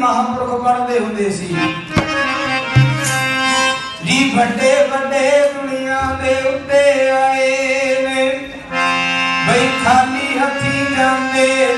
ਮਹਾਂਪੁਰਖ ਪੜ੍ਹਦੇ ਹੁੰਦੇ ਸੀ। ਜੀ ਵੱਡੇ ਵੱਡੇ ਦੁਨੀਆ ਦੇ ਉੱਤੇ ਆਏ ਨੇ। ਬਈ ਖਾਲੀ ਹੱਥੀ ਜਾਂਦੇ